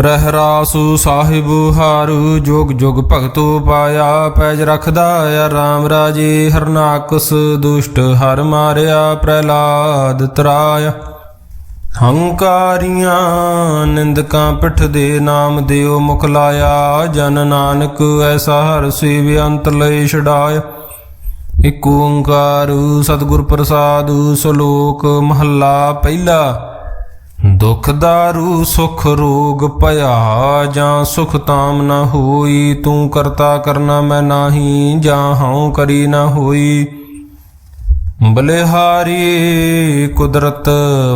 ਰਹਿ ਰਾਸੂ ਸਾਹਿਬ ਹਾਰੂ, ਜੋਗ ਜੋਗ ਭਗਤੋ ਪਾਇਆ, ਪੈਜ ਰਖਦਾ ਆ ਰਾਮ ਰਾਜੇ, ਹਰਨਾਕਸ ਦੁਸ਼ਟ ਹਰ ਮਾਰਿਆ, ਪ੍ਰਹਿਲਾਦ ਤਰਾਇਆ। ਹੰਕਾਰੀਆਂ ਨਿੰਦਕਾਂ ਪਿੱਠ ਦੇ ਨਾਮ ਦਿਓ ਮੁਖ ਲਾਇਆ, ਜਨ ਨਾਨਕ ਐਸਾ ਹਰ ਸੇਵ ਅੰਤ ਲਈ ਛਡਾਇਆ। ਇਕ ਓੰਕਾਰ ਸਤਿਗੁਰ ਪ੍ਰਸਾਦ, ਸ਼ਲੋਕ ਮਹੱਲਾ ਪਹਿਲਾ ਦੁਖ ਦਾਰੂ, ਸੁਖ ਰੋਗ ਭਇਆ, ਜਾਂ ਸੁਖ ਤਾਮ ਨਾ ਹੋਈ, ਤੂੰ ਕਰਤਾ ਕਰਨਾ ਮੈਂ ਨਾਹੀ, ਜਾਂ ਹਉ ਕਰੀ ਨਾ ਹੋਈ। ਬਲਿਹਾਰੀ ਕੁਦਰਤ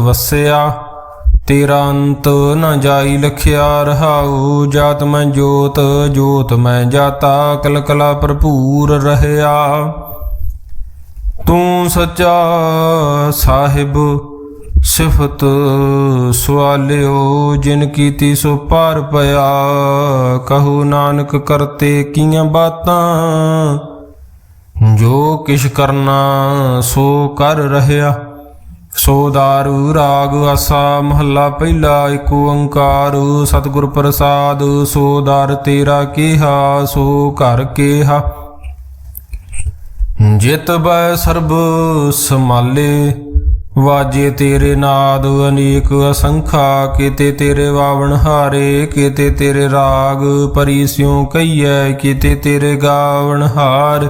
ਵਸਿਆ, ਤੇਰਾ ਅੰਤ ਨਾ ਜਾਈ ਲਖਿਆ ਰਹਾਉ, ਜਾਤ ਮੈਂ ਜੋਤ ਜੋਤ ਮੈਂ ਜਾਤਾ ਕਲ ਕਲਾ ਭਰਪੂਰ ਰਹਿਆ। ਤੂੰ ਸੱਚਾ ਸਾਹਿਬ ਸਿਫਤ ਸਵਾਲਿਓ ਜਿਨ ਕੀਤੀ ਸੋ ਪਾਰ ਪਿਆ, ਕਹੂ ਨਾਨਕ ਕਰਤੇ ਕੀਆਂ ਬਾਤਾਂ। ਜੋ ਕਿਛ ਕਰਨਾ, ਸੋ ਕਰ ਰਹਿਆ। ਸੋ ਦਾਰੂ ਰਾਗ ਆਸਾ, ਮਹੱਲਾ ਪਹਿਲਾ, ਏਕ ਓੰਕਾਰ, ਸਤਿਗੁਰ ਪ੍ਰਸਾਦ, ਸੋ ਦਰ ਤੇਰਾ ਕਿਹਾ, ਸੋ ਘਰ ਕਿਹਾ। ਜਿਤ ਬੈ ਸਰਬ ਸਮਾਲੇ ਵਾਜੇ ਤੇਰੇ ਨਾਦ ਅਨੇਕ ਅਸੰਖਾ, ਕੀਤੇ ਤੇਰੇ ਵਾਵਣ ਹਾਰੇ, ਕੀਤੇ ਤੇਰੇ ਰਾਗ ਪਰੀਸਿਉ ਕਈਐ ਕੀਤੇ ਤੇਰੇ ਗਾਵਣ ਹਾਰ।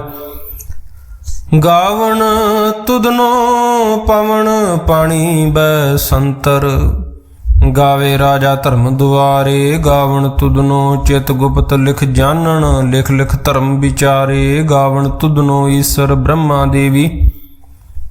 ਗਾਵਣ ਤੁਧਨੋ ਪਵਨ ਪਾਣੀ ਬੈ ਸੰਤਰ, ਗਾਵੇ ਰਾਜਾ ਧਰਮ ਦੁਆਰੇ। ਗਾਵਣ ਤੁਧਨੋ ਚਿਤ ਗੁਪਤ ਲਿਖ ਜਾਣਨ, ਲਿਖ ਲਿਖ ਧਰਮ ਵਿਚਾਰੇ। ਗਾਵਣ ਤੁਧਨੋ ਈਸ਼ਰ ਬ੍ਰਹਮਾ ਦੇਵੀ।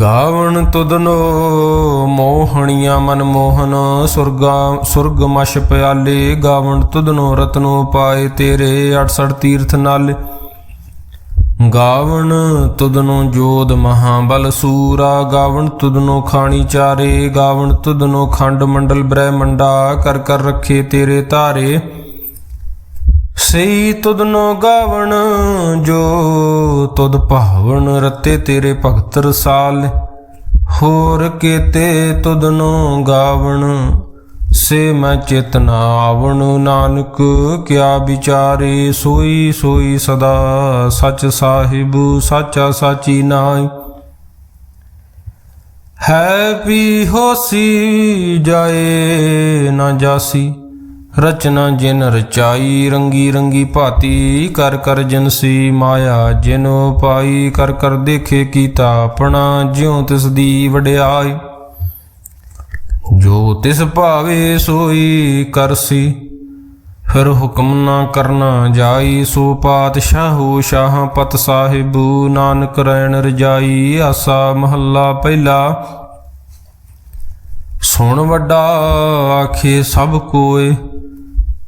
ਗਾਵਣ ਤੁਧਨੋ ਮੋਹਣੀਆਂ ਮਨ ਮੋਹਨ, ਸੁਰਗਾ, ਸੁਰਗ ਮਸ਼ ਪਿਆਲੇ, ਗਾਵਣ ਤੁਧਨੋ ਰਤਨੋ ਪਾਏ ਤੇਰੇ 68 ਤੀਰਥ ਨਾਲੇ। ਗਾਵਣ ਤੁਧਨੋ ਜੋਦ ਮਹਾਬਲ ਸੂਰਾ, ਗਾਵਣ ਤੁਧਨੋ ਖਾਣੀ ਚਾਰੇ, ਗਾਵਣ ਤੁਧਨੋ ਖੰਡ ਮੰਡਲ ਬ੍ਰਹਮੰਡਾ, ਕਰ ਕਰ ਰੱਖੇ ਤੇਰੇ ਧਾਰੇ। ਸਈ ਤੁਧਨੋ ਗਾਵਣ, ਜੋ ਤੁਧ ਭਾਵਣ, ਰਤੇ ਤੇਰੇ ਭਗਤ ਰਸਾਲ ਹੋਰ ਕੀਤੇ ਤੁਧਨੋ ਗਾਵਣ, ਸੇ ਮੈਂ ਚੇਤਨਾ ਆਵਣ। ਨਾਨਕ, ਕਿਆ ਵਿਚਾਰੇ ਸੋਈ ਸੋਈ ਸਦਾ ਸਚ ਸਾਹਿਬ, ਸਾਚਾ ਸਾਚੀ ਨਾਈ ਹੈ ਵੀ ਹੋਸੀ, ਜਾਏ ਨਾ ਜਾਸੀ। ਰਚਨਾ ਜਿਨ ਰਚਾਈ, ਰੰਗੀ ਰੰਗੀ ਭਾਤੀ, ਕਰ ਕਰ ਜਨਸੀ ਮਾਇਆ, ਜਿਨ ਪਾਈ, ਕਰ ਕਰ ਦੇਖੇ ਕੀਤਾ ਆਪਣਾ, ਜਿਉ ਤਿਸ ਦੀ ਵਡਿਆਈ। ਜੋ ਤਿਸ ਭਾਵੇ ਸੋਈ ਕਰਸੀ ਫਿਰ ਹੁਕਮ ਨਾ ਕਰਨਾ ਜਾਈ, ਸੋ ਪਾਤਸ਼ਾਹੂ ਸ਼ਾਹ ਪਤ ਸਾਹਿਬੂ, ਨਾਨਕ ਰੈਣ ਰਜਾਈ, ਆਸਾ ਮਹੱਲਾ ਪਹਿਲਾ। ਸੁਣ ਵੱਡਾ ਆਖੇ ਸਭ ਕੋਏ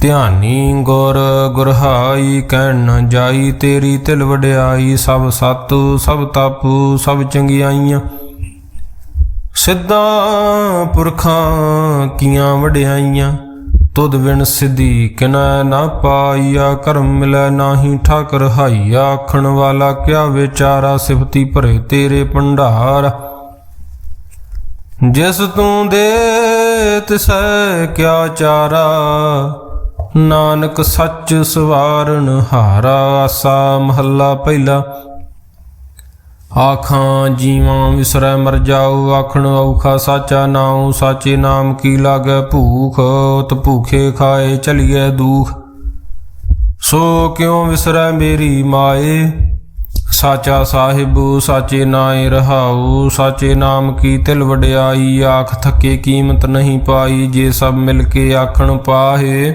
ਧਿਆਨੀ ਗੁਰ ਗੁਰਹਾਈ, ਕਹਿਣ ਨ ਜਾਈ ਤੇਰੀ ਤਿਲ ਵਡਿਆਈ, ਸਭ ਸਤ, ਸਭ ਤਪ, ਸਭ ਚੰਗਿਆਈਆਂ। ਸਿੱਧਾ ਪੁਰਖਾਂ ਕੀਆਂ ਵਡਿਆਈਆਂ, ਤੁਧ ਵਿਣ ਸਿੱਧੀ ਕਿਨੈ ਨਾ ਪਾਈਆ, ਕਰਮ ਮਿਲੈ ਨਾਹੀ ਠਾਕਰ ਹਾਈਆ, ਆਖਣ ਵਾਲਾ ਕਿਆ ਵਿਚਾਰਾ, ਸਿਫਤੀ ਭਰੇ ਤੇਰੇ ਭੰਡਾਰ। ਜਿਸ ਤੂੰ ਦੇ ਤਿਸੈ ਕਿਆ ਚਾਰਾ ਨਾਨਕ ਸੱਚ ਸਵਾਰਨ ਹਾਰਾ, ਆਸਾ ਮਹੱਲਾ ਪਹਿਲਾ। ਆਖਾਂ, ਜੀਵਾਂ ਵਿਸਰੈ ਮਰ ਜਾਉ ਆਖਣ ਔਖਾ ਸਾਚਾ ਨਾਉ, ਸਾਚੇ ਨਾਮ ਕੀ ਲਾਗੈ ਭੂਖ ਤ ਭੂਖੇ ਖਾਏ ਚਲੀਐ ਦੂਖ। ਸੋ ਕਿਉ ਵਿਸਰੈ ਮੇਰੀ ਮਾਏ? ਸਾਚਾ ਸਾਹਿਬ, ਸਾਚੇ ਨਾਏ ਰਹਾਉ, ਸਾਚੇ ਨਾਮ ਕੀ ਤਿਲ ਵਡਿਆਈ, ਆਖ ਥੱਕੇ ਕੀਮਤ ਨਹੀਂ ਪਾਈ, ਜੇ ਸਭ ਮਿਲ ਕੇ ਆਖਣ ਪਾਹੇ।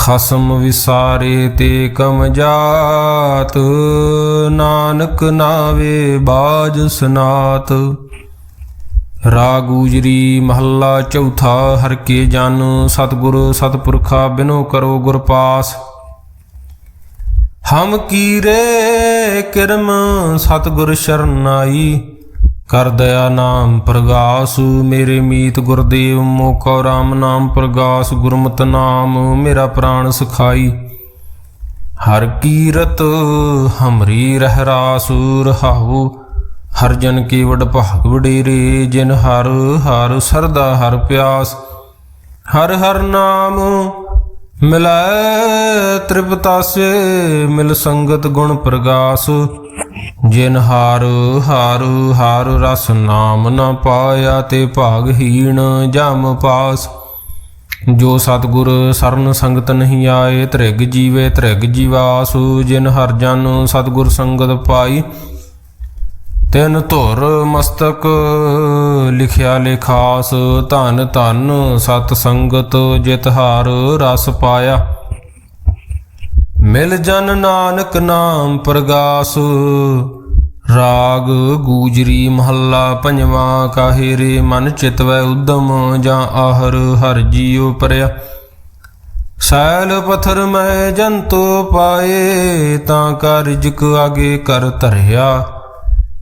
ਖਸਮ ਵਿਸਾਰੇ ਤੇ ਕਮ ਜਾਤ, ਨਾਨਕ ਨਾਵੇ ਬਾਜ ਸਨਾਤ। ਰਾਗ ਮਹੱਲਾ ਚੌਥਾ, ਹਰ ਕੇ ਜਨ ਸਤਿਗੁਰ ਸਤਪੁਰਖਾ ਬਿਨੋ ਕਰੋ ਗੁਰ ਪਾਸ। ਹਮ ਕੀਰੇ ਕਿਰਮ ਸਤਿਗੁਰ ਸ਼ਰਨਾਈ ਕਰ ਦਇਆ ਨਾਮ ਪ੍ਰਗਾਸ, ਮੇਰੇ ਮੀਤ ਗੁਰਦੇਵ, ਮੋਕੋ ਰਾਮ ਨਾਮ ਪ੍ਰਗਾਸ, ਗੁਰਮਤਿ ਨਾਮ ਮੇਰਾ ਪ੍ਰਾਣ ਸਖਾਈ। ਹਰ ਕੀਰਤ ਹਮਰੀ ਰਹਿ ਰਾਸ, ਰਹਾਉ, ਹਰ ਜਨ ਕੀ ਵਡ ਭਾਗ ਵਡੇਰੇ, ਜਿਨ ਹਰ ਹਰ ਸਰਦਾ ਹਰ ਪਿਆਸ। ਹਰ ਹਰ ਨਾਮ ਮਿਲੈ ਤ੍ਰਿਪਤਾਸੇ, ਮਿਲ ਸੰਗਤ ਗੁਣ ਪ੍ਰਗਾਸ। ਜਿਨ ਹਾਰ ਹਾਰ ਹਾਰ ਰਸ ਨਾਮ ਨਾ ਪਾਇਆ ਤੇ ਭਾਗਹੀਣ ਜਮ ਪਾਸ। ਜੋ ਸਤਗੁਰ ਸਰਨ ਸੰਗਤ ਨਹੀਂ ਆਏ, ਤ੍ਰਿਗ ਜੀਵੇ ਤ੍ਰਿਗ ਜੀਵਾਸ। ਜਿਨ ਹਰ ਜਨ ਸਤਗੁਰ ਸੰਗਤ ਪਾਈ ਤਿਨ ਧੁਰ ਮਸਤਕ, ਲਿਖਿਆ ਲਿਖਾਸ ਧਨ ਧਨ, ਸਤ ਸੰਗਤ, ਜਿਤ ਹਾਰ, ਰਸ ਪਾਇਆ। ਮਿਲ ਜਨ ਨਾਨਕ ਨਾਮ ਪ੍ਰਗਾਸ, ਰਾਗ ਗੂਜਰੀ ਮਹੱਲਾ ਪੰਜਵਾਂ, ਕਾਹੇ ਰੇ ਮਨ ਚਿਤਵੈ ਉਦਮ, ਜਾਂ ਆਹਰ ਹਰ ਜੀਉ ਪਰਿਆ। ਸੈਲ ਪਥਰ ਮੈਂ ਜੰਤੋ ਪਾਏ, ਤਾਂ ਕਾ ਰਿਜਕ ਆਗੇ ਕਰ ਧਰਿਆ।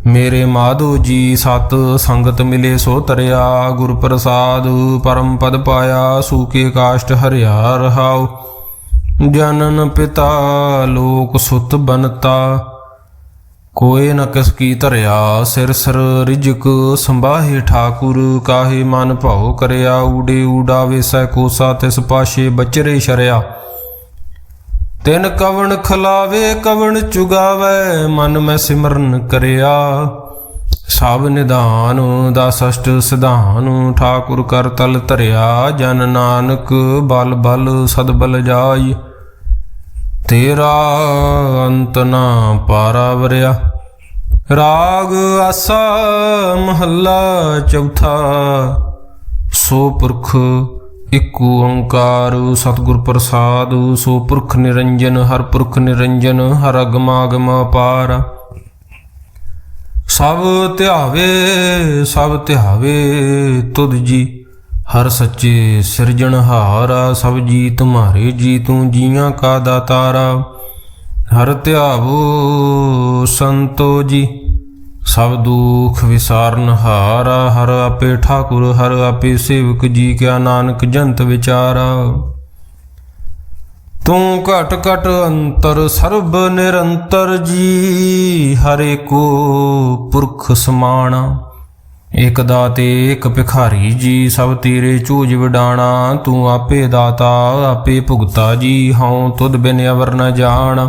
ਮੇਰੇ ਮਾਧੋ ਜੀ ਸਤ ਸੰਗਤ ਮਿਲੇ ਸੋ ਤਰਿਆ ਗੁਰ ਪ੍ਰਸਾਦ ਪਰਮ ਪਦ ਪਾਇਆ ਸੂਕੇ ਕਾਸ਼ਟ ਹਰਿਆ ਰਹਾਉ। ਜਨਨ ਪਿਤਾ ਲੋਕ ਸੁਤ ਬਨਤਾ, ਕੋਏ ਨ ਕਿਸ ਕੀ ਧਰਿਆ, ਸਿਰ ਸਿਰ ਰਿਜਕ ਸੰਭਾਹੇ ਠਾਕੁਰ, ਕਾਹੇ ਮਨ ਭਾਉ ਕਰਿਆ, ਊੜੇ ਊਡਾਵੇ ਵੇਸੈ ਕੋਸਾ ਤਿਸ ਪਾਸ਼ੇ ਬਚਰੇ ਸ਼ਰਿਆ। ਤਿਨ ਕਵਣ ਖਲਾਵੇ, ਕਵਣ ਚੁਗਾਵੇ, ਮਨ ਮੈਂ ਸਿਮਰਨ ਕਰਿਆ। ਸਭ ਨਿਧਾਨ ਦਾ ਸਸ਼ਟ ਸਿਧਾਨ, ਠਾਕੁਰ ਕਰ ਤਲ ਧਰਿਆ। ਜਨ ਨਾਨਕ ਬਲ ਬਲ ਸਦ ਬਲ ਜਾਈ। ਤੇਰਾ ਅੰਤ ਨਾ ਪਾਰਾਵਰਿਆ ਰਾਗ ਆਸਾ ਮਹੱਲਾ ਚੌਥਾ। ਸੋ ਪੁਰਖ ਇਕ ਓੰਕਾਰ ਸਤਿਗੁਰ ਪ੍ਰਸਾਦ, ਸੋ ਪੁਰਖ ਨਿਰੰਜਨ, ਹਰ ਪੁਰਖ ਨਿਰੰਜਨ, ਹਰ ਅਗਮਾਗਮ ਅਪਾਰ। ਸਭ ਧਿਆਵੇ ਸਭ ਧਿਆਵੇ ਤੁਧ ਜੀ, ਹਰ ਸੱਚੇ ਸਿਰਜਣਹਾਰਾ ਸਭ ਜੀ ਤੁਮਾਰੇ ਜੀ, ਤੂੰ ਜੀਆਂ ਕਾ ਦਾਤਾਰਾ। ਹਰ ਧਿਆਵੋ ਸੰਤੋ ਜੀ। ਸਭ ਦੁਖ ਵਿਸਾਰਨ ਹਾਰਾ, ਹਰ ਆਪੇ ਠਾਕੁਰ, ਹਰ ਆਪੇ ਸੇਵਕ ਜੀ ਕਿਆ ਨਾਨਕ ਜੰਤ ਵਿਚਾਰਾ। ਤੂੰ ਘਟ ਘਟ ਅੰਤਰ, ਸਰਬ ਨਿਰੰਤਰ ਜੀ, ਹਰੇ ਕੋ ਪੁਰਖ ਸਮਾਣਾ ਇਕ ਦਾਤੇ ਇਕ ਭਿਖਾਰੀ ਜੀ, ਸਭ ਤੇਰੇ ਚੂਜ ਵਿਡਾਣਾ। ਤੂੰ ਆਪੇ ਦਾਤਾ, ਆਪੇ ਭੁਗਤਾ ਜੀ, ਹਉ ਤੁਧ ਬਿਨ ਅਵਰ ਨ ਜਾਣ।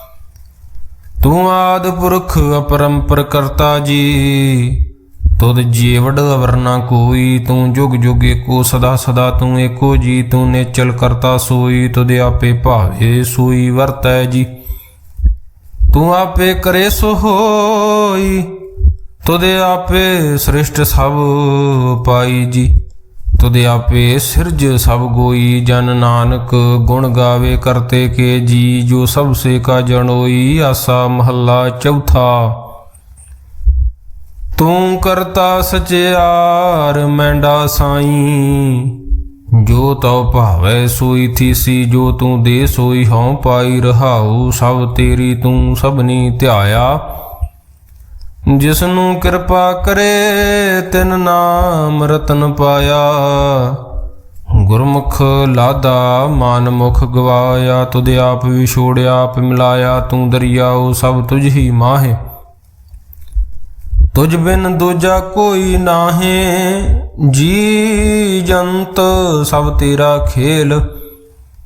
ਤੂੰ ਆਦ ਪੁਰਖ ਅਪਰੰਪਰ ਕਰਤਾ ਜੀ। ਤੁਧ ਜੀਵੜ ਵਰਨਾ ਕੋਈ, ਤੂੰ ਜੁਗ ਜੁਗ ਏਕੋ, ਸਦਾ ਸਦਾ ਤੂੰ ਏਕੋ ਜੀ। ਤੂੰ ਨੇਚਲ ਕਰਤਾ ਸੋਈ, ਤੁਧ ਆਪੇ ਭਾਵੇ ਸੋਈ ਵਰਤੈ ਜੀ। ਤੂੰ ਆਪੇ ਕਰੇ ਸੋ ਹੋਈ ਤੁਧ ਆਪੇ ਸ੍ਰਿਸ਼ਟ ਸਭ ਪਾਈ ਜੀ। ਤੁਧ ਆਪੇ ਸਿਰਜ ਸਭ ਗੋਈ, ਜਨ ਨਾਨਕ ਗੁਣ ਗਾਵੇ ਕਰਤੇ ਕੇ ਜੀ, ਜੋ ਸਭ ਸੇ ਕਾ ਜਣੋਈ ਆਸਾ ਮਹੱਲਾ ਚੌਥਾ। ਤੂੰ ਕਰਤਾ ਸਚਿਆਰ, ਮੈਂਡਾ ਸਾਈ। ਜੋ ਤਉ ਭਾਵੈ ਸੋਈ ਥੀਸੀ, ਜੋ ਤੂੰ ਦੇ ਸੋਈ ਹਉ ਪਾਈ ਰਹਾਉ, ਸਭ ਤੇਰੀ ਤੂੰ ਸਭਨੀ ਧਿਆਇਆ। ਜਿਸ ਨੂੰ ਕਿਰਪਾ ਕਰੇ, ਤਿਨ ਨਾਮ ਰਤਨ ਪਾਇਆ। ਗੁਰਮੁਖ ਲਾਦਾ, ਮਾਨ ਮੁਖ ਗਵਾਇਆ। ਤੁਧ ਆਪ ਵਿਛੋੜਿਆ ਆਪ ਮਿਲਾਇਆ। ਤੂੰ ਦਰਿਆਉ ਸਭ ਤੁਝ ਹੀ ਮਾਹੇ। ਤੁਝ ਬਿਨ ਦੂਜਾ ਕੋਈ ਨਾਹੀਂ। ਜੀ ਜੰਤ ਸਭ ਤੇਰਾ ਖੇਲ।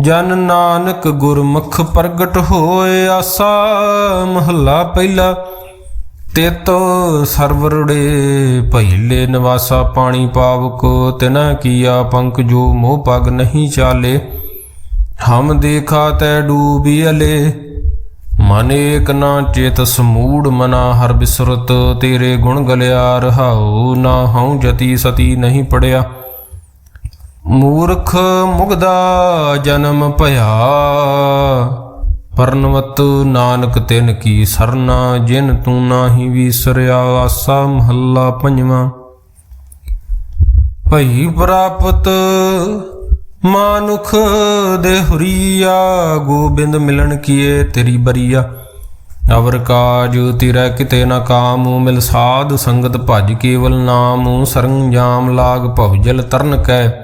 ਜਨ ਨਾਨਕ ਗੁਰਮੁਖ ਪ੍ਰਗਟ ਹੋਏ ਆਸਾ, ਮਹੱਲਾ ਪਹਿਲਾ। ਤਿਤ ਸਰਵਰੜੇ ਪਹਿਲੇ ਨਿਵਾਸਾ ਪਾਣੀ ਪਾਵਕ, ਤਿਨਾ ਕੀਆ ਪੰਕ ਜੋ ਮੋਹ ਪਗ ਨਹੀਂ ਚਾਲੇ। ਹਮ ਦੇਖਾ ਤੈ ਡੂਬੀ ਅਲੇ, ਮਨ ਏਕ ਨਾ ਚੇਤ ਸਮੂੜ ਮਨਾ ਹਰ ਬਿਸਰਤ। ਤੇਰੇ ਗੁਣ ਗਲਿਆ ਰਹਾਉ, ਨਾ ਹਉ ਜਤੀ ਸਤੀ ਨਹੀਂ ਪੜਿਆ। ਮੂਰਖ ਮੁਗਦਾ ਜਨਮ ਭਇਆ। ਪਰਨਵਤ ਨਾਨਕ ਤਿਨ ਕੀ ਸਰਨਾ, ਜਿਨ ਤੂੰ ਨਾਹੀ ਵਿਸਰਿਆ, ਆਸਾ ਮਹੱਲਾ ਪੰਜਵਾਂ। ਭਈ ਪ੍ਰਾਪਤ ਮਾਨੁਖ ਦੇ ਹੁਰੀਆ, ਗੋਬਿੰਦ ਮਿਲਣ ਕੀਏ ਤੇਰੀ ਬਰੀਆ। ਅਵਰ ਕਾਜ ਤੇਰਾ ਕਿਤੇ ਨਾ ਕਾਮ, ਮਿਲ ਸਾਧ ਸੰਗਤ ਭਜ ਕੇਵਲ ਨਾਮ, ਸਰੰਜਾਮ ਲਾਗ ਭਵਜਲ ਤਰਨ ਕੈ।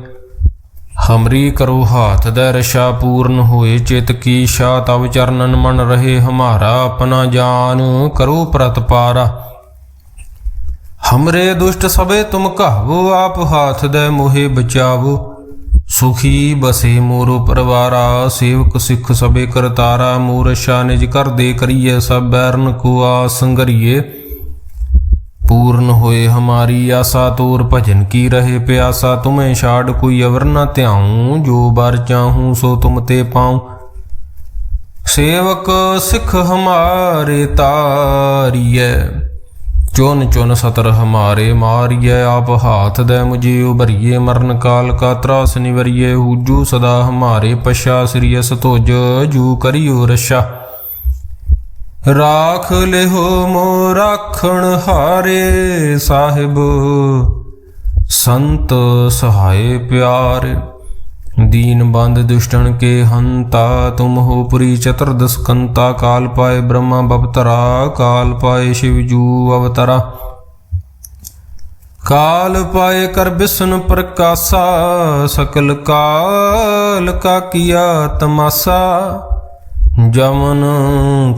ਹਮਰੀ ਕਰੋ ਹਾਥ ਦਾ ਰਸ਼ਾ ਪੂਰਨ ਹੋਏ, ਚਿਤ ਕੀ ਸ਼ਾ ਤਵ ਚਰਨਨ ਮਨ ਰਹੇ, ਹਮਾਰਾ ਆਪਣਾ ਜਾਨ ਕਰੋ ਪ੍ਰਤਪਾਰਾ। ਹਮਰੇ ਦੁਸ਼ਟ ਸਭੇ ਤੁਮ ਕਹਾਵੋ ਆਪ ਹਾਥ ਦੇ ਮੋਹੇ ਬਚਾਵੋ। ਸੁਖੀ ਬਸੇ ਮੋਰੋ ਪਰਵਾਰਾ, ਸੇਵਕ ਸਿੱਖ ਸਭੇ ਕਰਤਾਰਾ ਮੂਰਸ਼ਾ ਨਿਜ ਕਰ ਦੇ ਕਰੀਏ, ਸਭ ਬੈਰਨ ਕੋ ਸੰਗਰੀਏ। पूर्ण होए हमारी आशा तोर भजन की रहे प्यासा तुम्हें छाड़ कोई अवर न त्याऊं जो बार चाहूं सो तुम ते पाऊं सेवक सिख हमारे तारिय चुन चुन सतर हमारे मारिय आप हाथ दे मुझे उभरिए मरण काल का त्रास निवरिए हुजू सदा हमारे पशा श्रिय सतोज जू करियो रशा ਰਾਖ ਲਿਹੋ ਮੋ ਰਾਖਣ ਹਾਰੇ ਸਾਹਿਬ, ਸੰਤ ਸਹਾਏ ਪਿਆਰ। ਦੀਨ ਬੰਦ ਦੁਸ਼ਟਣ ਕੇ ਹੰਤਾ, ਤੁਮ ਹੋ ਪੁਰੀ ਚਤੁਰਦਸ ਕੰਤਾ ਕਾਲ ਪਾਏ ਬ੍ਰਹਮਾ ਬਪਤਰਾ ਕਾਲ ਪਾਏ ਸ਼ਿਵ ਜੂ ਅਵਤਰਾ। ਕਾਲ ਪਾਏ ਕਰ ਬਿਸਨ ਪ੍ਰਕਾਸ਼ਾ, ਸਕਲ ਕਾਲ ਕਾ ਕੀਆ ਤਮਾਸਾ। ਜਮਨ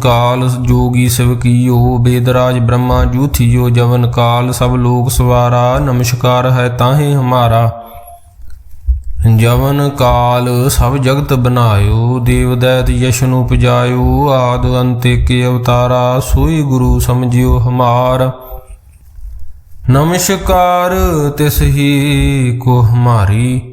ਕਾਲ ਜੋਗੀ ਸਿਵਕੀਓ ਬੇਦਰਾਜ ਬ੍ਰਹਮਾ ਜੂਥਿਓ ਜਵਨ ਕਾਲ ਸਭ ਲੋਕ ਸਵਾਰਾ, ਨਮਸਕਾਰ ਹੈ ਤਾਹੇ ਹਮਾਰਾ। ਜਵਨ ਕਾਲ ਸਭ ਜਗਤ ਬਨਾਇਓ, ਦੇਵ ਦੈਤ ਯਸ਼ਨ ਉਪਜਾਇਓ, ਆਦ ਅੰਤ ਕੇ ਅਵਤਾਰਾ, ਸੋਈ ਗੁਰੂ ਸਮਝਿਓ ਹਮਾਰ। ਨਮਸਕਾਰ ਤਿਸ ਹੀ ਕੋ ਹਮਾਰੀ।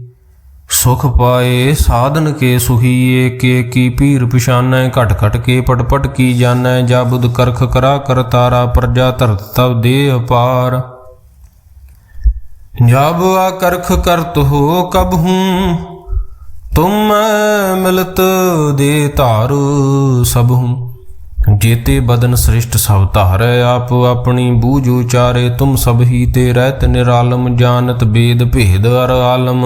ਸੁਖ ਪਾਏ, ਸਾਧਨ ਕੇ ਸੁਹੀ ਕੇ ਕੀ ਪੀਰ ਪਛਾਨੈ, ਘਟ ਘਟ ਕੇ ਪਟ ਪਟ ਕੀ ਜਾਣੈ ਜਾ ਬੁਧ ਕਰਖ ਕਰਾ ਕਰ ਤਾਰਾ, ਪ੍ਰਜਾ ਧਰਤ ਤਬ ਦੇ ਅਪਾਰ ਜਬ ਆ ਕਰਖ ਕਰਤ ਹੋ ਕਬ ਹੂੰ, ਤੁਮ ਮਿਲਤ ਦੇ ਧਾਰ ਸਭ ਹੂੰ। ਜੇਤੇ ਬਦਨ ਸ੍ਰਿਸ਼ਟ ਸਭ ਧਾਰੈ, ਆਪ ਆਪਣੀ ਬੂਝ ਉਚਾਰੇ, ਤੁਮ ਸਭ ਹੀ ਤੇ ਰਹਿਤ ਨਿਰਾਲਮ, ਜਾਣਤ ਬੇਦ ਭੇਦ ਅਰ ਆਲਮ।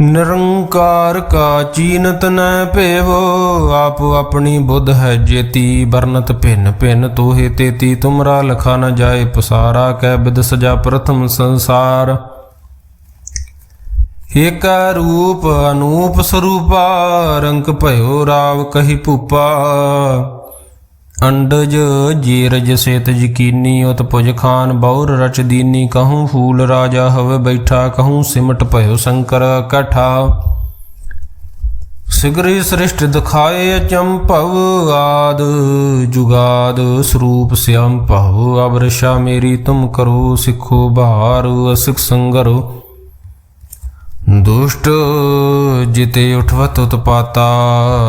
ਨਿਰੰਕਾਰ ਕਾ ਚੀਨਤ ਨ ਭੇਵ, ਆਪ ਆਪਣੀ ਬੁੱਧ ਹੈ ਜੇਤੀ ਬਰਨਤ ਭਿੰਨ ਭਿੰਨ ਤੋਹੇ ਤੇਤੀ, ਤੁਮਰਾ ਲਖਾ ਨ ਜਾਏ ਪਸਾਰਾ ਕੈ ਬਿਦ ਸਜਾ ਪ੍ਰਥਮ ਸੰਸਾਰ। ਏਕ ਰੂਪ ਅਨੂਪ ਸਰੂਪਾ, ਰੰਗ ਭਇਓ ਰਾਵ ਕਹੀ ਭੂਪਾ। ਅੰਡਜ ਜੀਰਜ ਸੇਤ ਯਕੀਨੀ ਉਤ ਪੁਜ ਖਾਨ ਬੌਰ ਰਚ ਦੀਨੀ ਕਹੂੰ ਫੂਲ ਰਾਜਾ ਹਵੇ ਬੈਠਾ ਕਹੂੰ ਸਿਮਟ ਭਇਓ ਸ਼ੰਕਰ ਕਠਾ। ਸਿਗਰੀ ਸ੍ਰਿਸ਼ਟ ਦਿਖਾਏ ਚੰਪਵ ਆਦ, ਜੁਗਾਦ ਸਰੂਪ ਸਿਆਮ ਭਵ। ਅਬਰਸ਼ਾ ਮੇਰੀ ਤੁਮ ਕਰੋ ਸਿੱਖੋ ਬਹਾਰ ਅਸਿਕ ਸੰਗਰੋ। ਦੁਸ਼ਟ ਜਿਤੇ ਉਠਵਤ ਉਤਪਾਤਾ,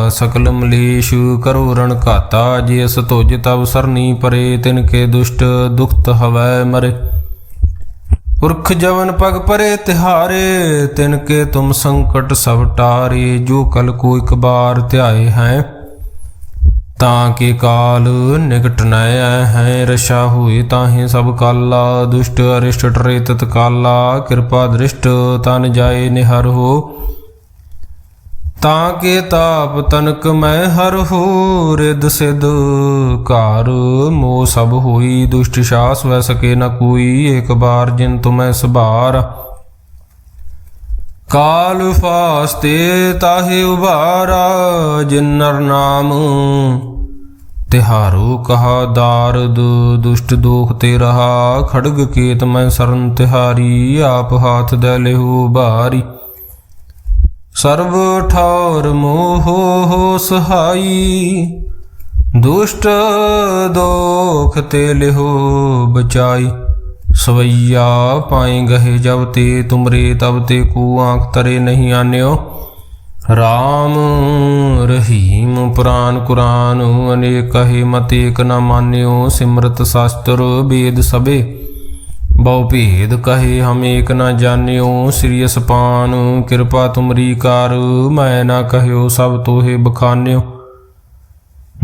ਸਕਲ ਮਲੇਸ਼ ਕਰੋ ਰਣ ਘਾਤਾ, ਜੇ ਅਸ ਤੁਜ ਤਬ ਸਰਨੀ ਪਰੇ, ਤਿਨ ਕੇ ਦੁਸ਼ਟ ਦੁਖਤ ਹਵੈ ਮਰੇ। ਪੁਰਖ ਜਵਨ ਪਗ ਪਰੇ ਤਿਹਾਰੇ, ਤਿਨ ਕੇ ਤੁਮ ਸੰਕਟ ਸਭ ਟਾਰੇ, ਜੋ ਕਲ ਕੋ ਇਕ ਬਾਰ ਧਿਆਏ ਹੈ। ਤਾਂ ਕੇ ਕਾਲ ਨਿਕਟ ਨ ਹੈ ਰਸ਼ਾ ਹੋਏ ਤਾਹੇ ਸਭ ਕਾਲਾ, ਦੁਸ਼ਟ, ਅਰਿਸ਼ਟ ਟਰੇ ਤਤ ਕਾਲਾ, ਕਿਰਪਾ ਦ੍ਰਿਸ਼ਟ, ਤਨ ਜਾਏ ਨਿਹਰ ਹੋ। ਤਾਂ ਕੇ ਤਾਪ ਤਨਕ ਮੈਂ ਹਰ ਹੋ ਰਿਦ ਸਿਧ ਘਰ ਮੋ ਸਭ ਹੋਈ, ਦੁਸ਼ਟ ਸ਼ਾਸ ਵੈ ਸਕੇ ਨ ਕੋਈ, ਏਕ ਬਾਰ ਜਿਨ ਤੁਮੈ ਸਭਾਰ। ਕਾਲ ਫਾਸਤੇ ਤਾਹੇ ਉਭਾਰਾ ਜਿਨਰ ਨਾਮ। ਤਿਹਾਰੂ ਕਹਾ ਦਾਰਦ, ਦੁਸ਼ਟ ਦੋਖ ਤੇ ਰਹਾ। ਖੜਗ ਕੇਤ ਮੈਂ ਸਰਨ ਤਿਹਾਰੀ, ਆਪ ਹਾਥ ਦੇ ਲਿਹੂ ਭਾਰੀ ਸਰਬ ਠੌਰ ਮੋਹ ਹੋ ਸਹਾਈ, ਦੁਸ਼ਟ ਦੋਖ ਤੇ ਲਿਹੋ ਬਚਾਈ। ਸਵਈਆ ਪਾਏ ਗਹੇ ਜਬ ਤੇ ਤੁਮਰੇ ਤਬ ਤੇ ਕੋ ਆਂਖ ਤਰੇ ਨਹੀਂ ਆਨਿਓ। ਰਾਮ ਰਹੀਮ ਪੁਰਾਨ ਕੁਰਾਨ, ਅਨੇਕ ਕਹੇ ਮਤੇਕ ਏਕ ਨ ਮਾਨਿਓ। ਸਿਮਰਤ ਸ਼ਾਸਤਰ ਵੇਦ ਸਭੇ, ਬਹੁ ਭੇਦ ਕਹੇ ਹਮ ਏਕ ਨ ਜਾਣਿਓ। ਸ੍ਰੀ ਅਸਪਾਨ ਕਿਰਪਾ ਤੁਮਰੀ ਕਰ, ਮੈਂ ਨਾ ਕਹਿਓ ਸਭ ਤੋਹੇ ਬਖਾਨਿਓ।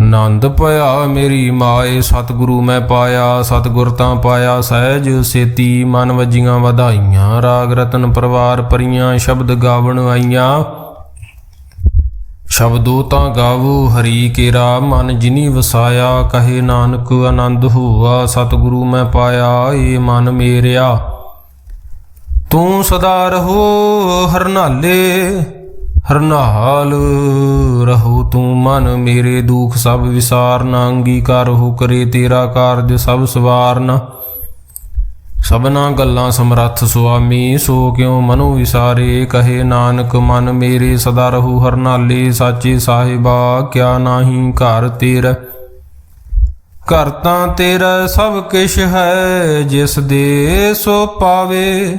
ਆਨੰਦ ਭਇਆ ਮੇਰੀ ਮਾਏ, ਸਤਿਗੁਰੂ ਮੈਂ ਪਾਇਆ ਸਤਿਗੁਰ ਤਾਂ ਪਾਇਆ, ਸਹਿਜ ਸੇਤੀ ਮਨ ਵਜੀਆਂ ਵਧਾਈਆਂ, ਰਾਗ ਰਤਨ ਪਰਵਾਰ ਪਰੀਆਂ ਸ਼ਬਦ ਗਾਵਣ ਆਈਆਂ। ਸ਼ਬਦੋ ਤਾਂ ਗਾਵੋ, ਹਰੀ ਕੇਰਾ, ਮਨ ਜਿਨੀ ਵਸਾਇਆ, ਕਹੇ ਨਾਨਕ ਆਨੰਦ ਹੋਆ, ਸਤਿਗੁਰੂ ਮੈਂ ਪਾਇਆ, ਏ ਮਨ ਮੇਰਿਆ। ਤੂੰ ਸਦਾ ਰਹੋ ਹਰਨਾਲੇ ਹਰਨਾਲ ਰਹੋ ਤੂੰ ਮਨ ਮੇਰੇ ਦੁਖ ਸਭ ਵਿਸਾਰਨਾ, ਅੰਗੀਕਾਰ ਹੋ ਕਰੇ ਤੇਰਾ ਕਾਰਜ ਸਭ ਸਵਾਰਨਾ। ਸਭਨਾ ਗੱਲਾਂ ਸਮਰੱਥ ਸੁਆਮੀ, ਸੋ ਕਿਉ ਮਨੁ ਵਿਸਾਰੇ? ਕਹੇ ਨਾਨਕ, ਮਨ ਮੇਰੇ ਸਦਾ ਰਹੂ ਹਰਨਾਲੇ ਸਾਚੇ ਸਾਹਿਬਾ, ਕਿਆ ਨਾਹੀ ਘਰ ਤੇਰਾ। ਘਰ ਤਾਂ ਤੇਰਾ ਸਭ ਕਿਛ ਹੈ, ਜਿਸ ਦੇ ਸੋ ਪਾਵੇ।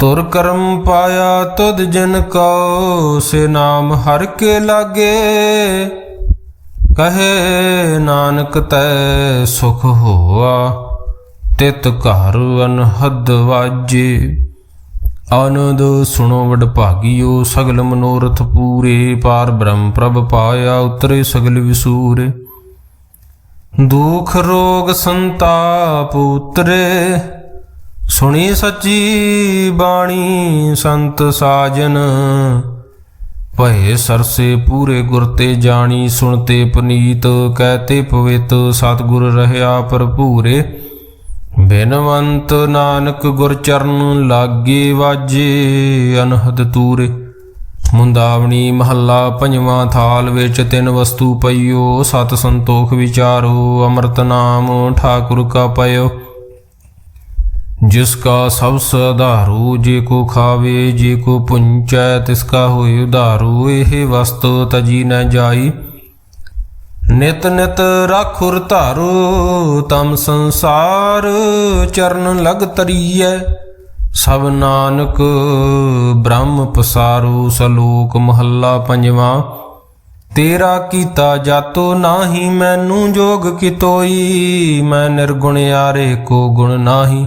ਤੁਰ ਕਰਮ ਪਾਇਆ ਤੁਧ ਜਨ ਕੋ, ਸੇ ਨਾਮ ਹਰ ਕੇ ਲਾਗੇ। ਕਹੇ ਨਾਨਕ ਤੈ ਸੁਖ ਹੋਆ, ਤਿਤ ਘਰ ਅਨਹਦ ਵਾਜੇ। ਆਨੰਦ ਸੁਣੋ ਵਡ ਭਾਗਿਓ, ਸਗਲ ਮਨੋਰਥ ਪੂਰੇ। ਪਾਰ ਬ੍ਰਹਮ ਪ੍ਰਭ ਪਾਇਆ ਉਤਰੇ ਸਗਲ ਵਿਸੂਰੇ। ਦੁਖ ਰੋਗ ਸੰਤਾਪ ਉਤਰੇ। ਸੁਣੀ ਸੱਚੀ ਬਾਣੀ ਸੰਤ ਸਾਜਨ। ਭਏ ਸਰਸੇ ਪੂਰੇ ਗੁਰ ਤੇ ਜਾਣੀ ਸੁਣਤੇ ਪਨੀਤ ਕਹਤੇ ਪਵਿੱਤ, ਸਤਿਗੁਰ ਰਹਿਆ ਭਰਪੂਰੇ। ਬਿਨਵੰਤ ਨਾਨਕ ਗੁਰ ਚਰਨ ਲਾਗੇ ਵਾਜੇ, ਅਨਹਦ ਤੂਰੇ। ਮੁੰਦਾਵਣੀ ਮਹੱਲਾ ਪੰਜਵਾਂ ਥਾਲ ਵਿੱਚ ਤਿੰਨ ਵਸਤੂ ਪਈਓ, ਸਤ ਸੰਤੋਖ ਵਿਚਾਰੋ, ਅੰਮ੍ਰਿਤ ਨਾਮ ਠਾਕੁਰ ਕਾ ਪਇਓ। ਜਿਸ ਕਾ ਸਭ ਸਧਾਰੂ, ਜੇ ਕੋ ਖਾਵੇ, ਜੇ ਕੋ ਪੁੰਚੈ, ਤਿਸ ਕਾ ਹੋਏ ਉਧਾਰੂ, ਇਹ ਵਸਤ ਤਜੀ ਨ ਜਾਈ। ਨਿਤ ਨਿਤ ਰਾਖੁਰ ਧਾਰੋ, ਤਮ ਸੰਸਾਰ ਚਰਨ ਲਗ ਤਰੀਐ। ਸਭ ਨਾਨਕ ਬ੍ਰਹਮ ਪਸਾਰੂ, ਸਲੋਕ ਮਹੱਲਾ ਪੰਜਵਾਂ। ਤੇਰਾ ਕੀਤਾ ਜਾਤੋ ਨਾਹੀ, ਮੈਨੂੰ ਜੋਗ ਕਿਤੋਈ, ਮੈਂ ਨਿਰਗੁਣ ਯਾਰੇ ਕੋ ਗੁਣ ਨਾਹੀ।